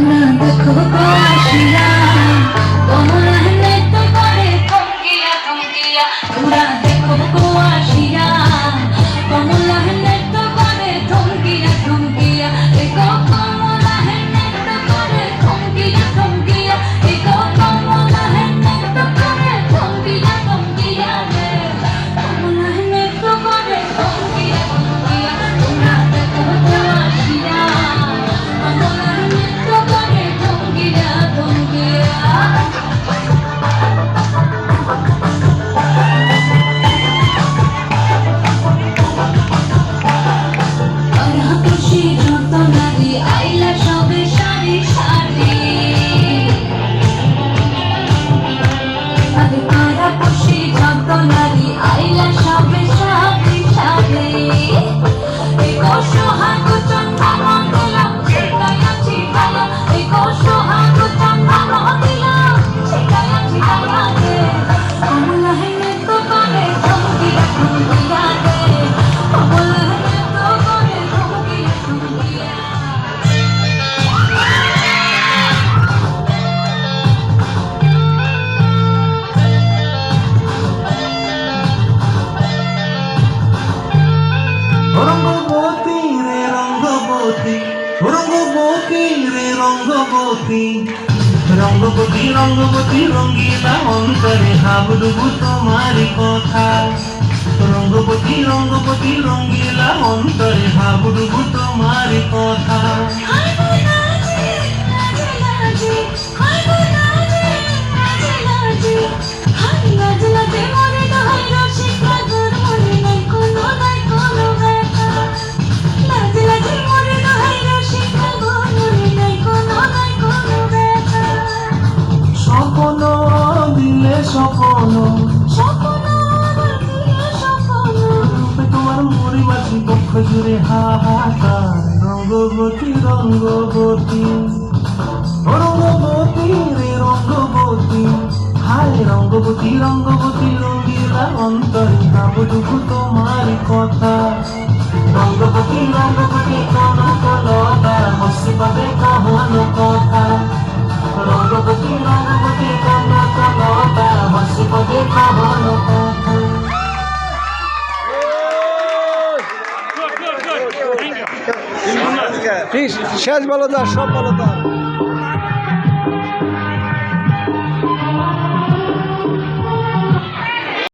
না দেখো আসিয়া তোমার রঙ্গবতী রঙ্গবতী রঙ্গিলা অন্তরে হাবুডুবু তোমারই কথা। রঙ্গবতী রঙ্গবতী রঙ্গিলা অন্তরে হাবুডুবু তোমারই কথা। জুড়ে হাহাকার, রঙ্গবতী রঙ্গবতী। রঙ্গবতী রে, রঙ্গবতী। হায় রঙ্গবতী রঙ্গবতী, রঙ্গিলা অন্তরে হাবুডুবু তোমার কথা। রঙ্গবতী রঙ্গবতী কোন কলতা হসি পাবে ঠিক শেষ বলো দাও সব বলো দাও